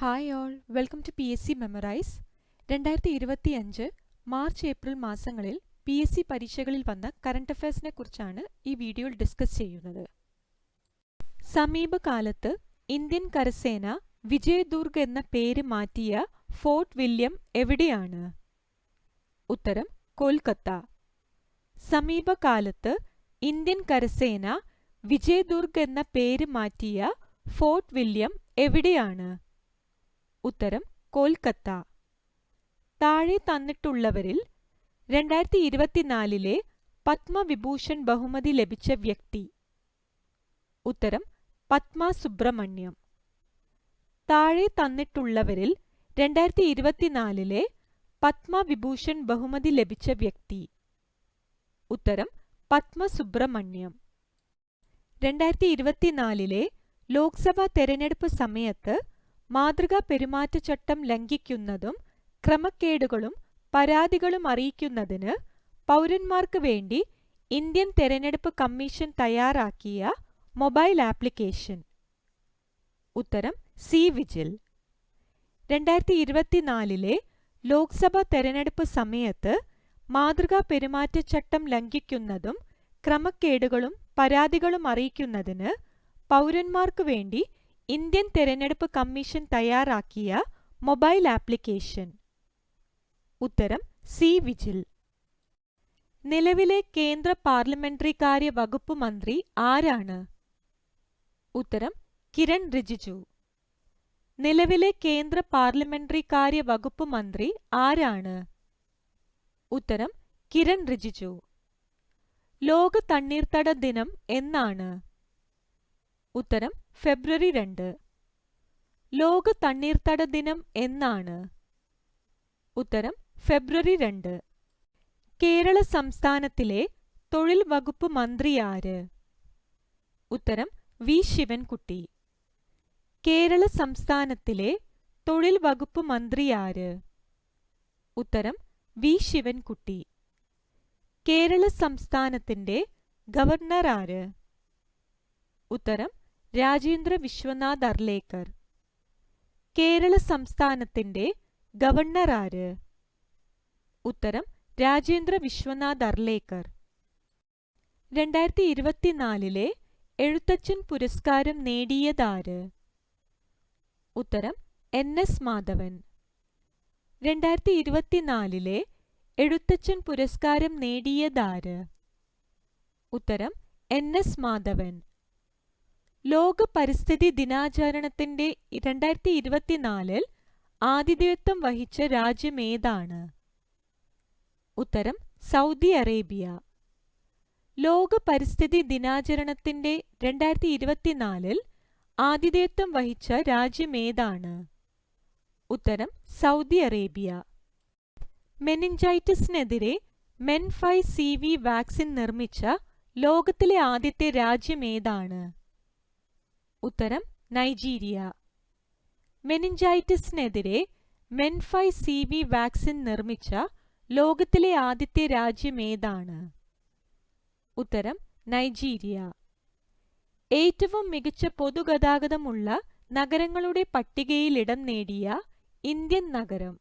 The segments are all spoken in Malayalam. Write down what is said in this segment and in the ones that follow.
Hi all welcome to P S C memorize രണ്ടായിരത്തി ഇരുപത്തി അഞ്ച് മാർച്ച് ഏപ്രിൽ മാസങ്ങളിൽ പി എസ് സി പരീക്ഷകളിൽ വന്ന കറണ്ട് അഫയേഴ്സിനെ കുറിച്ചാണ് ഈ വീഡിയോയിൽ ഡിസ്കസ് ചെയ്യുന്നത്. സമീപകാലത്ത് ഇന്ത്യൻ കരസേന വിജയദുർഗ് എന്ന പേര് മാറ്റിയ ഫോർട്ട് വില്യം എവിടെയാണ്? ഉത്തരം കൊൽക്കത്ത. സമീപകാലത്ത് ഇന്ത്യൻ കരസേന വിജയദുർഗ് എന്ന പേര് മാറ്റിയ ഫോർട്ട് വില്യം എവിടെയാണ്? ഉത്തരം കൊൽക്കത്ത. താഴെ തന്നിട്ടുള്ളവരിൽ രണ്ടായിരത്തി ഇരുപത്തിനാലിലെ പത്മവിഭൂഷൺ ബഹുമതി ലഭിച്ച വ്യക്തി. ഉത്തരം പത്മ സുബ്രഹ്മണ്യം താഴെ തന്നിട്ടുള്ളവരിൽ രണ്ടായിരത്തി ഇരുപത്തിനാലിലെ പത്മവിഭൂഷൺ ബഹുമതി ലഭിച്ച വ്യക്തി. ഉത്തരം പത്മ സുബ്രഹ്മണ്യം രണ്ടായിരത്തി ഇരുപത്തിനാലിലെ ലോക്സഭാ തെരഞ്ഞെടുപ്പ് സമയത്ത് മാതൃകാ പെരുമാറ്റച്ചട്ടം ലംഘിക്കുന്നതും ക്രമക്കേടുകളും പരാതികളും അറിയിക്കുന്നതിന് പൗരന്മാർക്ക് വേണ്ടി ഇന്ത്യൻ തെരഞ്ഞെടുപ്പ് കമ്മീഷൻ തയ്യാറാക്കിയ മൊബൈൽ ആപ്ലിക്കേഷൻ. ഉത്തരം സി വിജിൽ. രണ്ടായിരത്തി ഇരുപത്തിനാലിലെ ലോക്സഭാ തെരഞ്ഞെടുപ്പ് സമയത്ത് മാതൃകാ പെരുമാറ്റച്ചട്ടം ലംഘിക്കുന്നതും ക്രമക്കേടുകളും പരാതികളും അറിയിക്കുന്നതിന് പൗരന്മാർക്ക് വേണ്ടി ഇന്ത്യൻ തെരഞ്ഞെടുപ്പ് കമ്മീഷൻ തയ്യാറാക്കിയ മൊബൈൽ ആപ്ലിക്കേഷൻ. ഉത്തരം സി വിജിൽ. നിലവിലെ കേന്ദ്ര പാർലമെന്ററി കാര്യ വകുപ്പ് മന്ത്രി ആരാണ്? ഉത്തരം കിരൺ റിജിജു. നിലവിലെ കേന്ദ്ര പാർലമെന്ററി കാര്യ വകുപ്പ് മന്ത്രി ആരാണ്? ഉത്തരം കിരൺ റിജിജു. ലോക തണ്ണീർത്തട ദിനം എന്നാണ്. ഉത്തരം ഫെബ്രുവരി രണ്ട്. ലോക തണ്ണീർത്തട ദിനം എന്നാണ്. ഉത്തരം ഫെബ്രുവരി രണ്ട്. കേരള സംസ്ഥാനത്തിലെ തൊഴിൽ വകുപ്പ് മന്ത്രി ആര്? ഉത്തരം വി. ശിവൻകുട്ടി. കേരള സംസ്ഥാനത്തിലെ തൊഴിൽ വകുപ്പ് മന്ത്രി ആര്? ഉത്തരം വി. ശിവൻകുട്ടി. കേരള സംസ്ഥാനത്തിന്റെ ഗവർണർ ആര്? ഉത്തരം രാജേന്ദ്ര വിശ്വനാഥ് അർലേക്കർ. കേരള സംസ്ഥാനത്തിന്റെ ഗവർണർ ആര്? ഉത്തരം രാജേന്ദ്ര വിശ്വനാഥ് അർലേക്കർ. രണ്ടായിരത്തി ഇരുപത്തിനാലിലെ എഴുത്തച്ഛൻ പുരസ്കാരം നേടിയതാര് ഉത്തരം എൻ എസ് മാധവൻ. രണ്ടായിരത്തി ഇരുപത്തിനാലിലെ എഴുത്തച്ഛൻ പുരസ്കാരം നേടിയതാര് ഉത്തരം എൻ എസ് മാധവൻ. ലോക പരിസ്ഥിതി ദിനാചരണത്തിന്റെ രണ്ടായിരത്തി ഇരുപത്തിനാലിൽ ആതിഥേയത്വം വഹിച്ച രാജ്യം ഏതാണ്? ഉത്തരം സൗദി അറേബ്യ. ലോക പരിസ്ഥിതി ദിനാചരണത്തിന്റെ രണ്ടായിരത്തി ഇരുപത്തിനാലിൽ ആതിഥേയത്വം വഹിച്ച രാജ്യം ഏതാണ്? ഉത്തരം സൗദി അറേബ്യ. മെനിഞ്ചൈറ്റിസിനെതിരെ മെൻഫൈ സി വി വാക്സിൻ നിർമ്മിച്ച ലോകത്തിലെ ആദ്യത്തെ രാജ്യം ഏതാണ്? ഉത്തരം നൈജീരിയ. മെനിഞ്ചൈറ്റിസിനെതിരെ മെൻഫൈ സി വി വാക്സിൻ നിർമ്മിച്ച ലോകത്തിലെ ആദ്യത്തെ രാജ്യം ഏതാണ്? ഉത്തരം നൈജീരിയ. ഏറ്റവും മികച്ച പൊതുഗതാഗതമുള്ള നഗരങ്ങളുടെ പട്ടികയിൽ ഇടം നേടിയ ഇന്ത്യൻ നഗരം.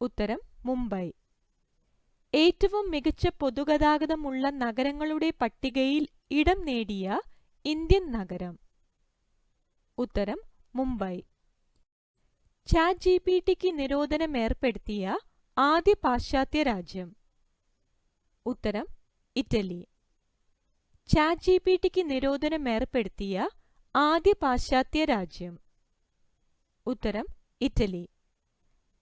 ഉത്തരം മുംബൈ. ഏറ്റവും മികച്ച പൊതുഗതാഗതമുള്ള നഗരങ്ങളുടെ പട്ടികയിൽ ഇടം നേടിയ ഇന്ത്യൻ നഗരം. ഉത്തരം മുംബൈ. ചാറ്റ് ജി പി ടിക്ക് നിരോധനം ഏർപ്പെടുത്തിയ ആദ്യ പാശ്ചാത്യ രാജ്യം. ഉത്തരം ഇറ്റലി. ചാറ്റ് ജി പി ടിക്ക് നിരോധനം ഏർപ്പെടുത്തിയ ആദ്യ പാശ്ചാത്യ രാജ്യം. ഉത്തരം ഇറ്റലി.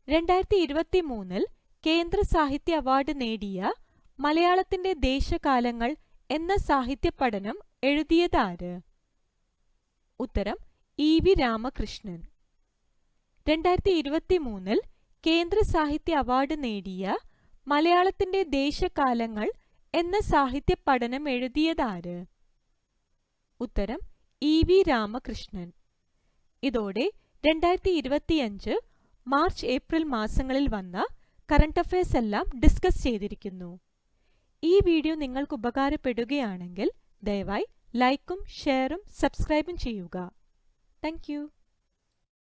രണ്ടായിരത്തി ഇരുപത്തി മൂന്നിൽ കേന്ദ്ര സാഹിത്യ അവാർഡ് നേടിയ മലയാളത്തിന്റെ ദേശകാലങ്ങൾ എന്ന സാഹിത്യ പഠനം എഴുതിയതാര്? ഉത്തരം ഇ വി രാമകൃഷ്ണൻ. രണ്ടായിരത്തി ഇരുപത്തി മൂന്നിൽ കേന്ദ്ര സാഹിത്യ അവാർഡ് നേടിയ മലയാളത്തിന്റെ ദേശകാലങ്ങൾ എന്ന സാഹിത്യ പഠനം എഴുതിയതാര്? ഉത്തരം ഇ വി രാമകൃഷ്ണൻ. ഇതോടെ രണ്ടായിരത്തി ഇരുപത്തിയഞ്ച് മാർച്ച് ഏപ്രിൽ മാസങ്ങളിൽ വന്ന കറണ്ട് അഫയേഴ്സ് എല്ലാം ഡിസ്കസ് ചെയ്തിരിക്കുന്നു. ഈ വീഡിയോ നിങ്ങൾക്ക് ഉപകാരപ്പെടുകയാണെങ്കിൽ ദയവായി ലൈക്കും ഷെയറും സബ്സ്ക്രൈബും ചെയ്യുക. Thank you.